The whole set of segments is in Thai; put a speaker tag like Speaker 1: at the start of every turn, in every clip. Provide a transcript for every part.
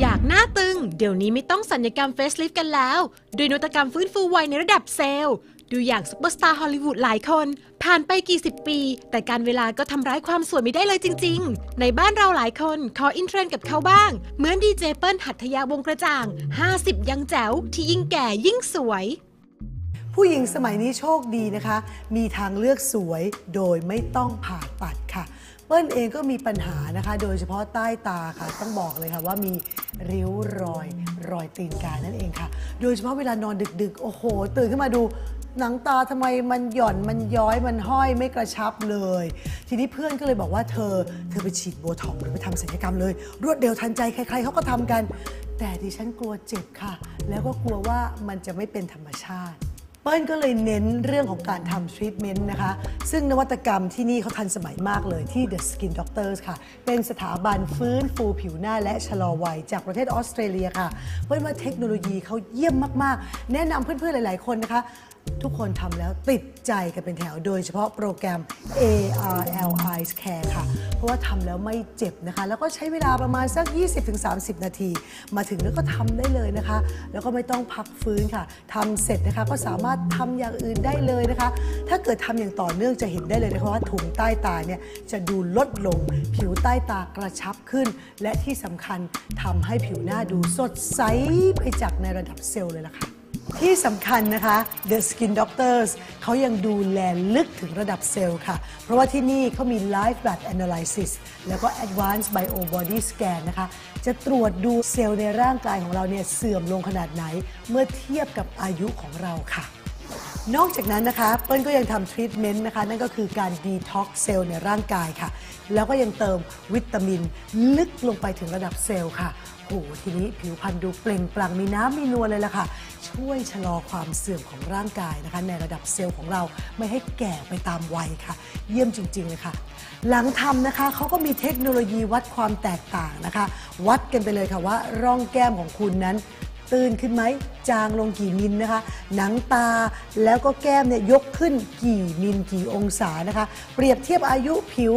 Speaker 1: อยากหน้าตึง เดี๋ยวนี้ไม่ต้องสัญญกรรมเฟสลิฟกันแล้วด้วยนวัตกรรมฟื้นฟูวัยในระดับเซลล์ ดูอย่างซุปเปอร์สตาร์ฮอลลีวูดหลายคน ผ่านไปกี่สิบปี แต่การเวลาก็ทำร้ายความสวยไม่ได้เลยจริง ๆ ในบ้านเราหลายคนขออินเทรนกับเขาบ้าง เหมือนดีเจเปิ้ลหัตถยาวงกระจ่าง 50 ยังแจ๋วที่ยิ่งแก่ยิ่งสวย
Speaker 2: ผู้หญิงสมัยนี้โชคดีนะคะ มีทางเลือกสวยโดยไม่ต้องผ่าตัด เปิ้ลเองก็มีปัญหานะคะ โดยเฉพาะใต้ตาค่ะ ต้องบอกเลยค่ะว่ามีริ้วรอยรอยตีนกานั่นเองค่ะ โดยเฉพาะเวลานอนดึกๆ โอ้โห ตื่นขึ้นมาดูหนังตาทำไมมันหย่อนมันย้อยมันห้อยไม่กระชับเลย ทีนี้เพื่อนก็เลยบอกว่าเธอ เธอไปฉีดโบท็อกหรือไปทำศัลยกรรมเลย รวดเร็วทันใจใครๆเขาก็ทำกัน แต่ดิฉันกลัวเจ็บค่ะ แล้วก็กลัวว่ามันจะไม่เป็นธรรมชาติ เปิ้ลก็เลยเน้นเรื่องของการทำทรีทเมนต์นะคะ ซึ่งนวัตกรรมที่นี่เขาทันสมัยมากเลยที่ The Skin Doctors ค่ะ เป็นสถาบันฟื้นฟูผิวหน้าและชะลอวัย จากประเทศออสเตรเลียค่ะ เปิ้ลว่าเทคโนโลยีเขาเยี่ยมมาก ๆ แนะนำเพื่อน ๆ หลาย ๆ คนนะคะ ทุกคนทำแล้วติดใจกันเป็นแถวโดยเฉพาะโปรแกรม ARL Eyes Care ค่ะ เพราะว่าทำแล้วไม่เจ็บนะคะ แล้วก็ใช้เวลาประมาณสัก 20-30 นาที มาถึงแล้วก็ทำได้เลยนะคะ แล้วก็ไม่ต้องพักฟื้นค่ะทำเสร็จนะคะก็สามารถทำอย่างอื่นได้เลยนะคะ ถ้าเกิดทำอย่างต่อเนื่องจะเห็นได้เลยนะคะว่าถุงใต้ตาเนี่ยจะดูลดลง ผิวใต้ตากระชับขึ้น และที่สำคัญทำให้ผิวหน้าดูสดใสไปจากในระดับเซลล์เลยล่ะค่ะที่สำคัญนะคะ The Skin Doctors เขายังดูแลลึกถึงระดับเซลล์ค่ะ เพราะว่าที่นี่เขามี Live Blood Analysis แล้วก็ Advanced Bio Body Scan นะคะ จะตรวจดูเซลล์ในร่างกายของเราเนี่ยเสื่อมลงขนาดไหน เมื่อเทียบกับอายุของเราค่ะ นอกจากนั้นนะคะเปิ้ลก็ยังทำทรีทเมนต์นะคะ นั่นก็คือการดีท็อกเซลล์ในร่างกายค่ะ แล้วก็ยังเติมวิตามิน ลึกลงไปถึงระดับเซลล์ค่ะโหทีนี้ผิวพรรณดูเปล่งปลั่งมีน้ำมีนวลเลยล่ะค่ะ ช่วยชะลอความเสื่อมของร่างกายนะคะ ในระดับเซลล์ของเราไม่ให้แก่ไปตามวัยค่ะ เยี่ยมจริง ๆ เลยค่ะ หลังทำนะคะเขาก็มีเทคโนโลยีวัดความแตกต่างนะคะ วัดกันไปเลยค่ะว่าร่องแก้มของคุณนั้น ตื่นขึ้นไหม จางลงกี่มิลนะคะ หนังตาแล้วก็แก้มเนี่ยยกขึ้นกี่มิลกี่องศานะคะ เปรียบเทียบอายุผิว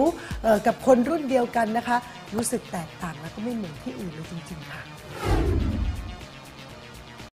Speaker 2: กับคนรุ่นเดียวกันนะคะ รู้สึกแตกต่างแล้วก็ไม่เหมือนที่อื่นเลยจริง ๆ ค่ะ